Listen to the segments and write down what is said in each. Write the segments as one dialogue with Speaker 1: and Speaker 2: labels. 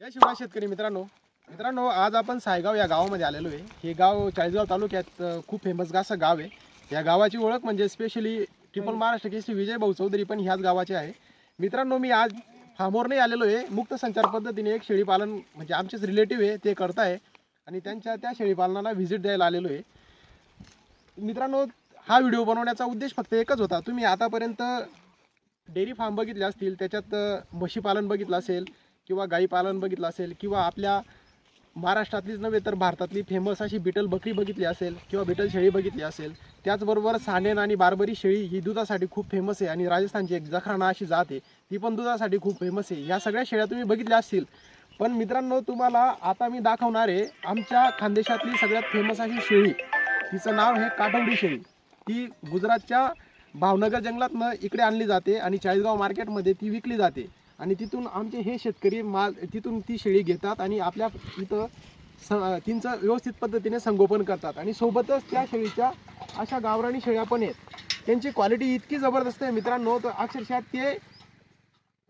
Speaker 1: जय शिवराज शेतकरी मित्रांनो. मित्रांनो आज आपण सायगाव या गावामध्ये आलेलो आहे. हे गाव चाळीसगाव तालुक्यात खूप फेमस असं गाव आहे. या गावाची ओळख म्हणजे स्पेशली ट्रिपल महाराष्ट्र केसरी विजय भाऊ चौधरी पण ह्याच गावाचे आहे. मित्रांनो मी आज फार्मवर नाही आलेलो आहे. मुक्त संचार पद्धतीने एक शेळी पालन म्हणजे आमचेच रिलेटिव्ह आहे ते करताय. आणि त्यांच्या त्या शेळी पालनाला व्हिजिट द्यायला आलेलो आहे. मित्रांनो हा व्हिडिओ बनवण्याचा उद्देश फक्त एकच होता. तुम्ही आतापर्यंत डेअरी फार्म बघितले असतील त्याच्यात अ, म्हशी पालन बघितलं असेल किंवा गाई पालन बघितलं असेल किंवा आपल्या महाराष्ट्रातलीच नव्हे तर भारतातली फेमस अशी बिटल बकरी बघितली असेल किंवा बिटल शेळी बघितली असेल त्याचबरोबर सानेन आणि बारबरी शेळी ही दुधासाठी खूप फेमस आहे आणि राजस्थानची एक जखराना अशी जात आहे ती पण दुधासाठी खूप फेमस आहे. ह्या सगळ्या शेळ्या तुम्ही बघितल्या असतील. पण मित्रांनो तुम्हाला आता मी दाखवणार आहे आमच्या खानदेशातली सगळ्यात फेमस अशी शेळी. तिचं नाव हे काठवडी शेळी. ती गुजरातच्या भावनगर जंगलातनं इकडे आणली जाते आणि चाळीसगाव मार्केटमध्ये ती विकली जाते. आणि तिथून आमचे हे शेतकरी माल तिथून ती शेळी घेतात आणि आपल्या इथं स तिचं व्यवस्थित पद्धतीने संगोपन करतात. आणि सोबतच त्या शेळीच्या अशा गावराणी शेळ्या पण आहेत. त्यांची क्वालिटी इतकी जबरदस्त आहे मित्रांनो तर अक्षरशः ते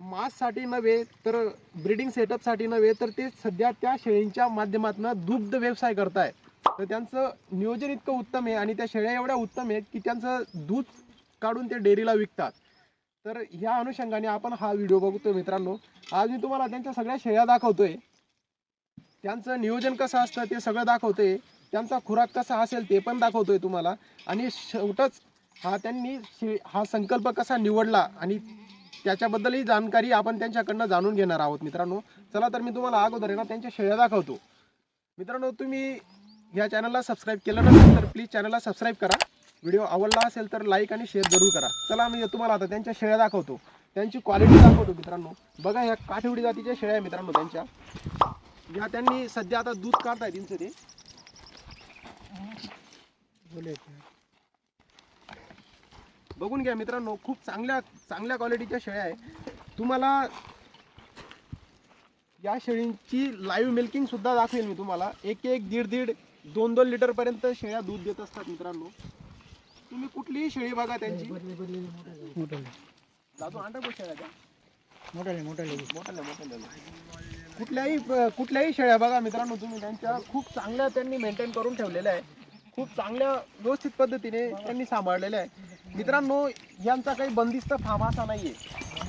Speaker 1: मांससाठी नव्हे तर ब्रिडिंग सेटअपसाठी नव्हे तर ते सध्या त्या शेळींच्या माध्यमातून दुग्ध व्यवसाय करताय तर त्यांचं नियोजन इतकं उत्तम आहे आणि त्या शेळ्या एवढ्या उत्तम आहेत की त्यांचं दूध काढून ते डेअरीला विकतात. तर ह्या अनुषंगाने आपण हा व्हिडिओ बघतोय मित्रांनो. आज मी तुम्हाला त्यांच्या सगळ्या शेळ्या दाखवतोय. त्यांचं नियोजन कसं असतं ते सगळं दाखवतोय. त्यांचा खुराक कसा असेल ते पण दाखवतोय तुम्हाला. आणि शेवटच हा त्यांनी शे- हा संकल्प कसा निवडला आणि त्याच्याबद्दलही जाणकारी आपण त्यांच्याकडनं जाणून घेणार आहोत मित्रांनो. चला तर मी तुम्हाला अगोदर आहे ना त्यांच्या शेळ्या दाखवतो. मित्रांनो तुम्ही या चॅनलला सबस्क्राईब केलं नसेल तर प्लीज चॅनलला सबस्क्राईब करा. व्हिडिओ आवडला असेल तर लाईक आणि शेअर जरूर करा. चला मी तुम्हाला आता त्यांच्या शेळ्या दाखवतो. त्यांची क्वालिटी दाखवतो मित्रांनो. बघा ह्या काठेवडी जातीच्या शेळ्या आहे मित्रांनो त्यांच्या. या त्यांनी सध्या आता दूध काढताय त्यांचं ते. बघून घ्या मित्रांनो खूप चांगल्या चांगल्या क्वालिटीच्या शेळ्या आहे तुम्हाला या शेळींची लाईव्ह मिल्किंग सुद्धा दाखवेल मी तुम्हाला. एक एक दीड दीड दोन दोन लिटरपर्यंत शेळ्या दूध देत असतात मित्रांनो. तुम्ही कुठलीही शेळी बघा त्यांची. दादू आणता बघ शेळ्या त्या. मोठाल्या मोठाल्या कुठल्याही कुठल्याही शेळ्या बघा मित्रांनो तुम्ही त्यांच्या खूप चांगल्या त्यांनी मेंटेन करून ठेवलेल्या आहे. खूप चांगल्या व्यवस्थित पद्धतीने त्यांनी सांभाळलेल्या आहे. मित्रांनो यांचा काही बंदिस्त फार्म असा नाहीये.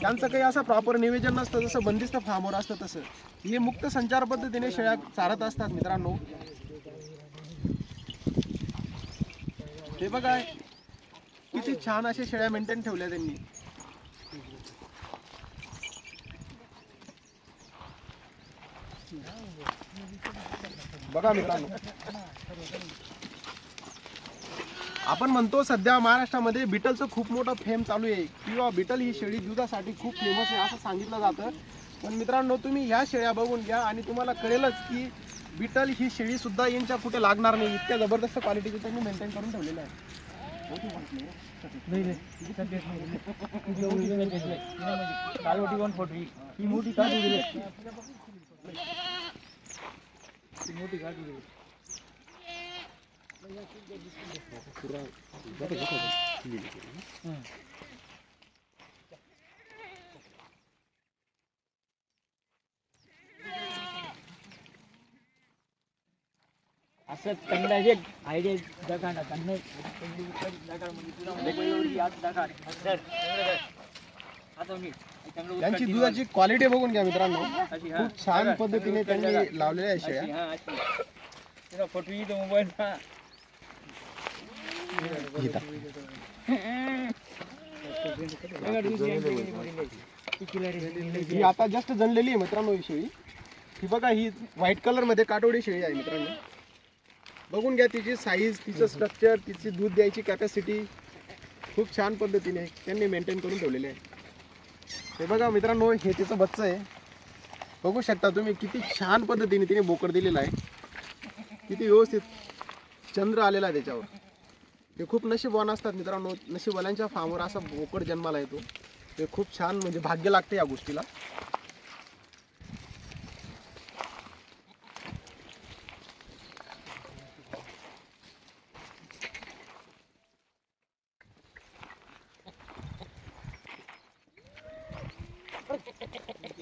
Speaker 1: त्यांचं काही असं प्रॉपर नियोजन नसतं जसं बंदिस्त फार्मवर असतं तसं. हे मुक्त संचार पद्धतीने शेळ्या चारत असतात मित्रांनो. हे बघा किती छान अशा शेळ्या मेंटेन ठेवल्या त्यांनी. बघा मित्रांनो. आपण म्हणतो सध्या महाराष्ट्रामध्ये बिटलचं खूप मोठं फेम चालू आहे. किंवा बिटल ही शेळी दुधासाठी खूप फेमस आहे असं सांगितलं जातं. पण मित्रांनो तुम्ही ह्या शेळ्या बघून घ्या आणि तुम्हाला कळेलच की बिटल ही शेळी सुद्धा यांच्या कुठे लागणार नाही. इतक्या जबरदस्त क्वालिटीची त्यांनी मेंटेन करून ठेवलेलं आहे.
Speaker 2: ही। मोठी काढू दिली मोठी काढू दिली असं तंगडाचे आयडिया जगा ना तंगड
Speaker 1: त्यांची दुधाची क्वालिटी बघून घ्या मित्रांनो. खूप छान पद्धतीने त्यांनी लावलेल्या आहे शेळ्या
Speaker 2: फोटो येतो मोबाईल
Speaker 1: ही. आता जस्ट जनलेली आहे मित्रांनो ही शेळी. ही बघा ही व्हाईट कलरमध्ये काटोडी शेळी आहे मित्रांनो. बघून घ्या तिची साईज तिचं स्ट्रक्चर तिची दूध द्यायची कॅपॅसिटी खूप छान पद्धतीने त्यांनी मेंटेन करून ठेवलेले आहे. हे बघा मित्रांनो हे तिचं बच्चं आहे. बघू शकता तुम्ही किती छान पद्धतीने तिने बोकड दिलेला आहे. किती व्यवस्थित चंद्र आलेला आहे त्याच्यावर. ते खूप नशीबवान असतात मित्रांनो. नशीबवाल्यांच्या फार्मवर असा बोकड जन्माला येतो. ते खूप छान म्हणजे भाग्य लागते या गोष्टीला.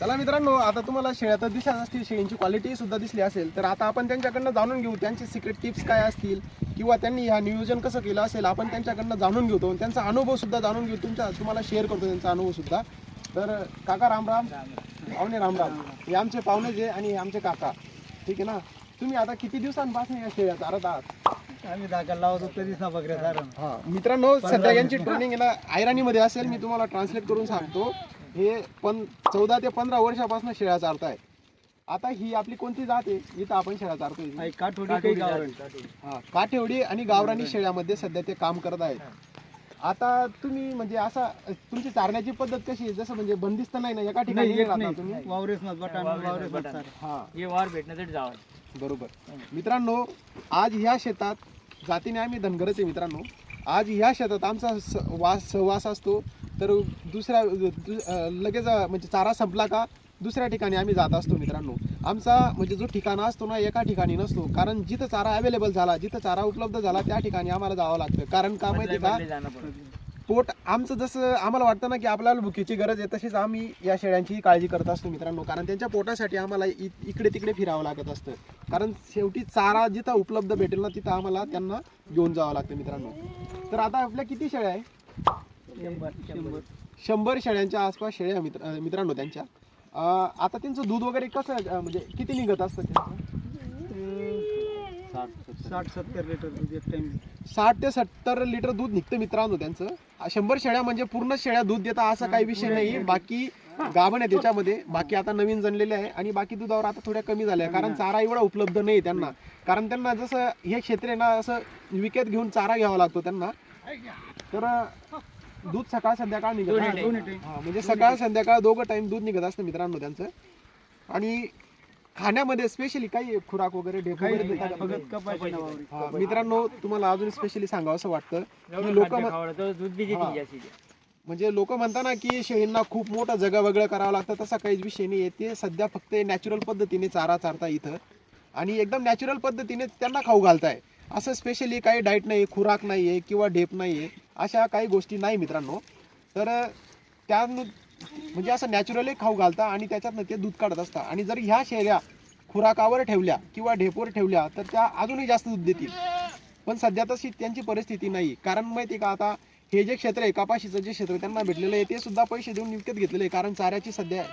Speaker 1: चला मित्रांनो आता तुम्हाला शेळ्या तर दिसत असतील शेळींची क्वालिटी सुद्धा दिसली असेल तर आता आपण त्यांच्याकडनं जाणून घेऊ त्यांचे सिक्रेट टिप्स काय असतील किंवा त्यांनी ह्या नियोजन कसं केलं असेल आपण त्यांच्याकडनं जाणून घेतो त्यांचा अनुभव सुद्धा जाणून घेऊ तुमच्या तुम्हाला शेअर करतो त्यांचा अनुभव सुद्धा. तर काका रामराम पाहुणे रामराम हे आमचे पाहुणे जे आणि हे आमचे काका. ठीक आहे ना? तुम्ही आता किती दिवसांपासून या शेळ्या चारत आहात?
Speaker 2: आम्ही लावतो तरी
Speaker 1: मित्रांनो सध्या यांची ट्रेनिंग आहे ना आयराणीमध्ये असेल मी तुम्हाला ट्रान्सलेट करून सांगतो. हे पण चौदा ते पंधरा वर्षापासून शेळ्या चारताय. आता ही आपली कोणती जात आहे? इथं आपण शेळ्या चारतोय.
Speaker 2: काठोडी काही गावरान.
Speaker 1: हा काठेवडी आणि गावरानी शेळ्यामध्ये सध्या ते काम करत आहेत. आता तुम्ही म्हणजे असा तुमची चारण्याची पद्धत कशी आहे? जसं म्हणजे बंदिस्त नाही ना एका ठिकाणी नाही राहता तुम्ही?
Speaker 2: वावरेस मत बटाण वावरेस मत सारं
Speaker 1: हा.
Speaker 2: हे वार भेटण्यासाठी जावं.
Speaker 1: बरोबर. मित्रांनो आज ह्या शेतात जातीने आम्ही धनगरच आहे मित्रांनो. आज ह्या शेतात आमचा स- वास सहवास असतो. तर दुसऱ्या दु- लगेच म्हणजे चारा संपला का दुसऱ्या ठिकाणी आम्ही जात असतो मित्रांनो. आमचा म्हणजे जो ठिकाण असतो ना एका ठिकाणी नसतो. कारण जिथं चारा अवेलेबल झाला जिथं चारा उपलब्ध झाला त्या ठिकाणी आम्हाला जावं लागतं. कारण का माहिती का? पोट आमचं जसं आम्हाला वाटतं ना की आपल्याला भुकीची गरज आहे तशीच आम्ही या शेळ्यांची काळजी करत असतो मित्रांनो. कारण त्यांच्या पोटासाठी आम्हाला इ- इकडे तिकडे फिरावं लागत असतं. कारण शेवटी चारा जिथं उपलब्ध भेटेल ना तिथं आम्हाला त्यांना घेऊन जावं लागतं मित्रांनो. तर आता आपल्या किती शेळ्या आहे?
Speaker 2: शंभर. शंभर.
Speaker 1: शेळ्यांच्या आसपास शेळ्या मित्र मित्रांनो त्यांच्या. आता त्यांचं दूध वगैरे कसं म्हणजे किती निघत असतं त्यांचं?
Speaker 2: साठ सत्तर. लिटर दूध एक टाइम
Speaker 1: साठ ते सत्तर लिटर दूध निघतं मित्रांनो त्यांचं. आ, शंभर शेळ्या म्हणजे पूर्ण शेळ्या दूध देतात असा काही विषय नाही बाकी गाभण आहे त्याच्यामध्ये. बाकी आता नवीन जनलेले आहे आणि बाकी दुधावर आता थोड्या कमी झाल्या आहे. कारण चारा एवढा उपलब्ध नाही त्यांना. कारण त्यांना जसं हे क्षेत्र आहे ना असं विकत घेऊन चारा घ्यावा लागतो त्यांना. तर दूध सकाळ संध्याकाळ निघत
Speaker 2: दोन्ही
Speaker 1: असतं.
Speaker 2: time.
Speaker 1: हा, म्हणजे सकाळ संध्याकाळ दोघं टाइम दूध निघत असतं मित्रांनो त्यांचं. आणि खाण्यामध्ये स्पेशली काही खुराक वगैरे ढेप वगैरे का?
Speaker 2: फक्त कपाशी
Speaker 1: हा, मित्रांनो तुम्हाला अजून स्पेशली सांगावं असं वाटतं की लोक
Speaker 2: दूध बी
Speaker 1: हा. म्हणजे लोक म्हणताना की शेळींना खूप मोठं जगा वेगळं करावं लागतं तसा काहीच विषय नाही आहे ते सध्या फक्त नॅचरल पद्धतीने चारा चारता इथं. आणि एकदम नॅचरल पद्धतीने त्यांना खाऊ घालताय. असं स्पेशली काही डाएट नाही खुराक नाही आहे किंवा ढेप नाही आहे अशा काही गोष्टी नाही मित्रांनो. तर त्या म्हणजे असं नॅचरली खाऊ घालता आणि त्याच्यातनं ते दूध काढत असतात आणि जर ह्या शेळ्या खुराकावर ठेवल्या किंवा ढेपवर ठेवल्या तर त्या अजूनही जास्त दूध देतील. पण सध्या तशी त्यांची परिस्थिती नाही. कारण माहिती आहे का आता हे जे क्षेत्र आहे कपाशीचं जे क्षेत्र त्यांना भेटलेलं आहे ते सुद्धा पैसे देऊन विकत घेतलेलं आहे. कारण चाऱ्याची सध्या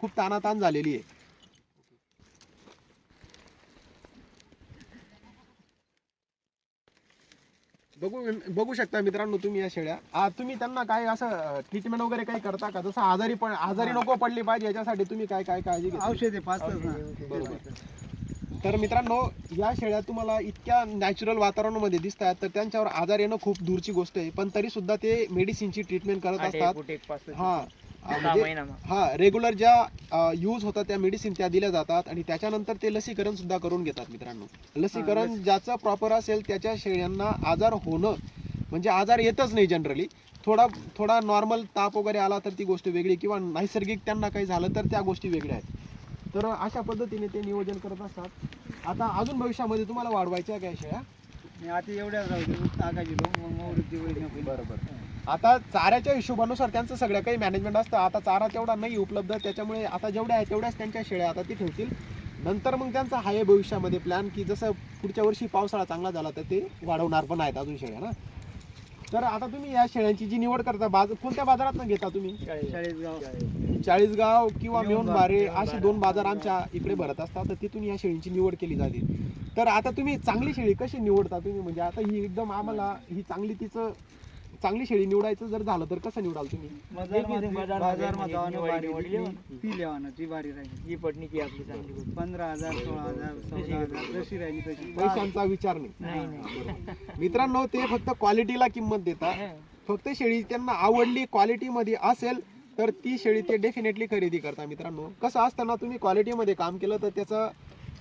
Speaker 1: खूप तानातान झालेली आहे. बघू बघू शकता मित्रांनो तुम्ही या शेळ्या. आ, तुम्ही त्यांना काय असं ट्रीटमेंट वगैरे काही करता का? जसं आजारी पण आजारी नको पडली पाहिजे याच्यासाठी तुम्ही काय काय काळजी घेता?
Speaker 2: औषध आहे पाच
Speaker 1: तर मित्रांनो या शेळ्या तुम्हाला इतक्या नॅचरल वातावरणामध्ये दिसत आहेत तर त्यांच्यावर आजार येणं खूप दूरची गोष्ट आहे. पण तरी सुद्धा ते मेडिसिनची ट्रीटमेंट करत असतात. हा. म्हणजे हा रेग्युलर ज्या यूज होतात त्या मेडिसिन त्या दिल्या जातात आणि त्याच्यानंतर ते लसीकरण सुद्धा करून घेतात मित्रांनो. लसीकरण ज्याचं प्रॉपर असेल त्याच्या शेळ्यांना आजार होणं म्हणजे आजार येतच नाही जनरली थोडा थोडा नॉर्मल ताप वगैरे आला तर ती गोष्ट वेगळी किंवा नैसर्गिक त्यांना काही झालं तर त्या गोष्टी वेगळ्या आहेत. तर अशा पद्धतीने ते नियोजन करत असतात. आता अजून भविष्यामध्ये तुम्हाला वाढवायच्या काय शेळ्या?
Speaker 2: आता एवढ्या राहू दे टाकायची
Speaker 1: बरोबर. आता चाऱ्याच्या हिशोबानुसार त्यांचं सगळं काही मॅनेजमेंट असतं. आता चारा तेवढा नाही उपलब्ध त्याच्यामुळे आता जेवढ्या आहे तेवढ्याच त्यांच्या शेळ्या आता ती ठेवतील. नंतर मग त्यांचा आहे भविष्यामध्ये प्लॅन की जसं पुढच्या वर्षी पावसाळा चांगला झाला तर ते वाढवणार पण आहेत अजून शेळ्या ना. तर आता तुम्ही या शेळ्यांची जी निवड करता बाजार कोणत्या बाजारात घेता तुम्ही?
Speaker 2: चाळीसगाव
Speaker 1: चाळीसगाव किंवा
Speaker 2: मेहुण
Speaker 1: बारे, असे दोन बाजार आमच्या इकडे भरत असतात तर तिथून या शेळींची निवड केली जाते. तर आता तुम्ही चांगली शेळी कशी निवडता तुम्ही? म्हणजे आता ही एकदम आम्हाला ही चांगली तिचं चांगली शेळी निवडायचं जर झालं तर कसं निवडाल तुम्ही?
Speaker 2: बाजारमध्ये जाऊन बारी ती लेवाना ती बारी राहिली.
Speaker 3: ही पटणीची आपली चांगली
Speaker 2: पंधरा हजार सोळा हजार चौदा हजार जशी राहिली तशी.
Speaker 1: पैशांचा विचार नाही.
Speaker 3: नाही नाही.
Speaker 1: मित्रांनो ते फक्त क्वालिटीला किंमत देतात. फक्त शेळी त्यांना आवडली क्वालिटीमध्ये असेल तर ती शेळी ते डेफिनेटली खरेदी करता मित्रांनो. कसं असतं ना तुम्ही क्वालिटीमध्ये काम केलं तर त्याचं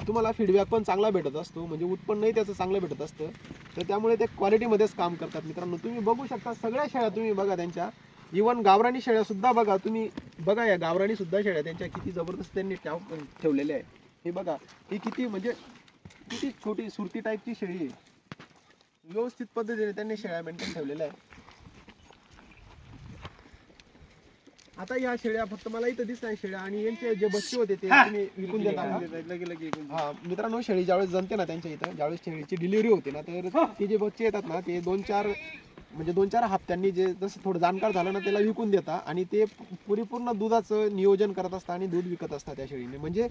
Speaker 1: तुम्हाला फीडबॅक पण चांगला भेटत असतो म्हणजे उत्पन्नही त्याचं चांगलं भेटत असतं. तर त्यामुळे ते क्वालिटीमध्येच काम करतात मित्रांनो. तुम्ही बघू शकता सगळ्या शेळ्या तुम्ही बघा त्यांच्या. इवन गावरानी शेळ्यासुद्धा बघा तुम्ही बघा या गावराणीसुद्धा शेळ्या त्यांच्या किती जबरदस्त त्यांनी ठेव ठेवलेल्या आहे. हे बघा ही किती म्हणजे किती छोटी सुरती टाईपची शेळी आहे. व्यवस्थित पद्धतीने त्यांनी शेळ्या मेंटेन ठेवलेल्या आहे आता या शेळ्या फक्त मला इथं दिसत नाही शेळ्या आणि यांचे जे बच्चे होते ते तुम्ही विकून देता का?
Speaker 2: लगे लगे इकडून.
Speaker 1: हा मित्रांनो शेळी ज्यावेळेस जमते ना त्यांच्या इथं ज्यावेळेस शेळीची डिलिव्हरी होते ना तर ते जे बच्चे येतात ना ते दोन चार म्हणजे दोन चार हप्त्यांनी जे जसं थोडं जाणकार झालं ना त्याला विकून देता आणि ते परिपूर्ण दुधाचं नियोजन करत असतात आणि दूध विकत असतात त्या शेळीने. म्हणजे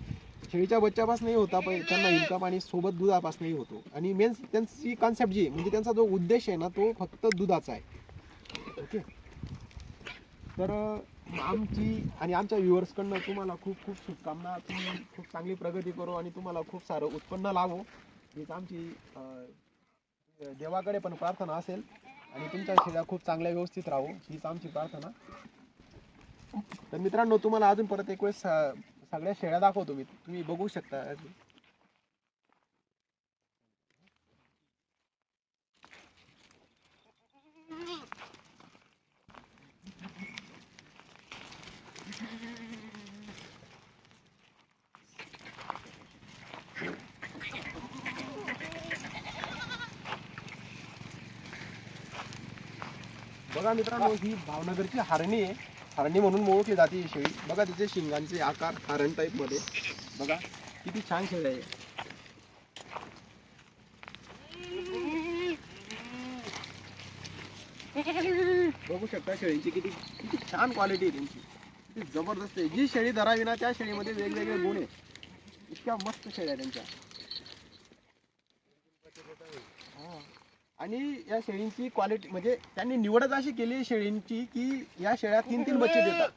Speaker 1: शेळीच्या बच्च्यापासूनही होता पण त्यांना इन्कम आणि सोबत दुधापासूनही होतो. आणि मेन त्यांची कॉन्सेप्ट जी आहे, म्हणजे त्यांचा जो उद्देश आहे ना तो फक्त दुधाचा आहे. ओके तर आमची आणि आमच्या व्ह्युअर्सकडनं तुम्हाला खूप खूप शुभकामना. तुम्ही खूप चांगली प्रगती करू आणि तुम्हाला खूप सारं उत्पन्न लावो. हीच आमची अं, देवाकडे पण प्रार्थना असेल आणि तुमच्या शेळ्या खूप चांगल्या व्यवस्थित राहू. हीच आमची प्रार्थना. तर मित्रांनो तुम्हाला अजून परत एक वेळेस अं, सगळ्या शेळ्या दाखवतो मी. तुम्ही बघू शकता. बघा मित्रांनो ही भावनगरची हरणी आहे. हरणी म्हणून ओळखली जाते ही शेळी. बघा तिचे शिंगांचे आकार हरण टाईपमध्ये. बघा किती छान शेळी आहे. बघू शकता शेळीची किती किती छान क्वालिटी आहे त्यांची. किती जबरदस्त आहे. जी शेळी धरावी ना त्या शेळीमध्ये वेगवेगळे गुण आहे इतक्या मस्त शेळ्या आहे त्यांच्या. आणि या शेळींची क्वालिटी म्हणजे त्यांनी निवडच अशी केली शेळींची की या शेळ्या तीन तीन बच्चे देतात.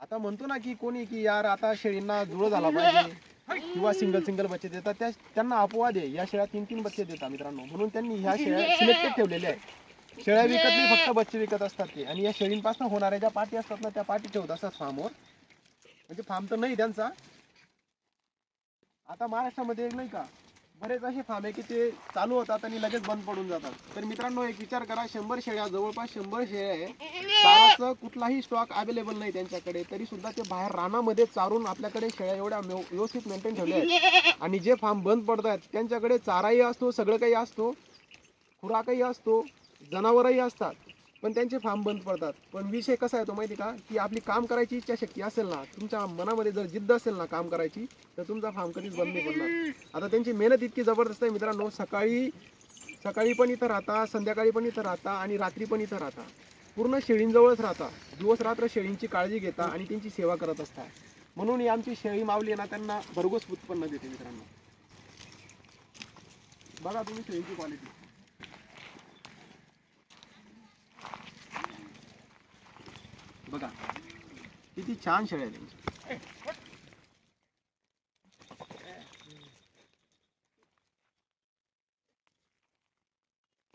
Speaker 1: आता म्हणतो ना की कोणी की यार आता शेळींना जुळ झाला पाहिजे किंवा सिंगल सिंगल बच्चे देतात त्या त्यांना अपवाद आहे. या शेळ्या तीन तीन बच्चे देतात मित्रांनो. म्हणून त्यांनी ह्या शेळ्या सिलेक्टेड ठेवलेल्या आहेत. शेळ्या विकत नाही फक्त बच्चे विकत असतात ते. आणि या शेळींपासून होणाऱ्या ज्या पाठी असतात ना त्या पाठी ठेवत असतात फार्मवर. म्हणजे फार्म तर नाही त्यांचा. आता महाराष्ट्रामध्ये नाही का बरेच असे फार्म आहे की ते चालू होतात आणि लगेच बंद पडून जातात. तर मित्रांनो एक विचार करा शंभर शेळ्या जवळपास शंभर शेळ्या आहे. चाराचं कुठलाही स्टॉक अवेलेबल नाही त्यांच्याकडे तरी सुद्धा ते बाहेर रानामध्ये चारून आपल्याकडे शेळ्या एवढ्या व्यवस्थित मेंटेन ठेवल्या आहेत. आणि जे फार्म बंद पडत आहेत त्यांच्याकडे चाराही असतो सगळं काही असतो खुराकही असतो जनावरही असतात. पण त्यांचे फार्म बंद पडतात. पण विषय कसा आहे तो माहिती का? की आपली काम करायची इच्छाशक्ती असेल ना तुमच्या मनामध्ये जर जिद्द असेल ना काम करायची तर तुमचा फार्म कधीच बंद नाही पडणार. आता त्यांची मेहनत इतकी जबरदस्त आहे मित्रांनो सकाळी सकाळी पण इथं राहता संध्याकाळी पण इथं राहता आणि रात्री पण इथं राहता. पूर्ण शेळींजवळच राहता. दिवस रात्र शेळींची काळजी घेता आणि त्यांची सेवा करत असता. म्हणून ही आमची शेळी मावली आहे ना त्यांना भरघोस उत्पन्न देते मित्रांनो. बघा तुम्ही शेळीची क्वालिटी बघा किती छान शेळ्या आहे त्यांची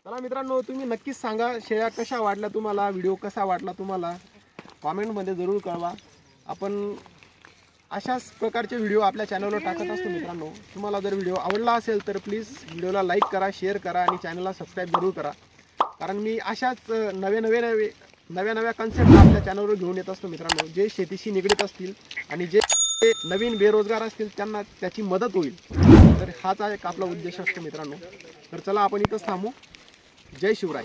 Speaker 1: चला मित्रांनो तुम्ही नक्कीच सांगा शेळ्या कशा वाटल्या तुम्हाला व्हिडिओ कसा वाटला तुम्हाला? कॉमेंटमध्ये जरूर कळवा. आपण अशाच प्रकारचे व्हिडिओ आपल्या चॅनलवर टाकत असतो मित्रांनो. तुम्हाला जर व्हिडिओ आवडला असेल तर प्लीज व्हिडिओला लाईक करा शेअर करा आणि चॅनलला सबस्क्राईब जरूर करा. कारण मी अशाच अ, नवे नवे नवे नव्या नव्या कन्सेप्ट आपल्या चॅनलवर घेऊन येत असतो मित्रांनो. जे शेतीशी निगडीत असतील आणि जे नवीन बेरोजगार असतील त्यांना त्याची मदत होईल. तर हाच एक आपला उद्देश असतो मित्रांनो. तर चला आपण इथंच थांबू. जय शिवराय.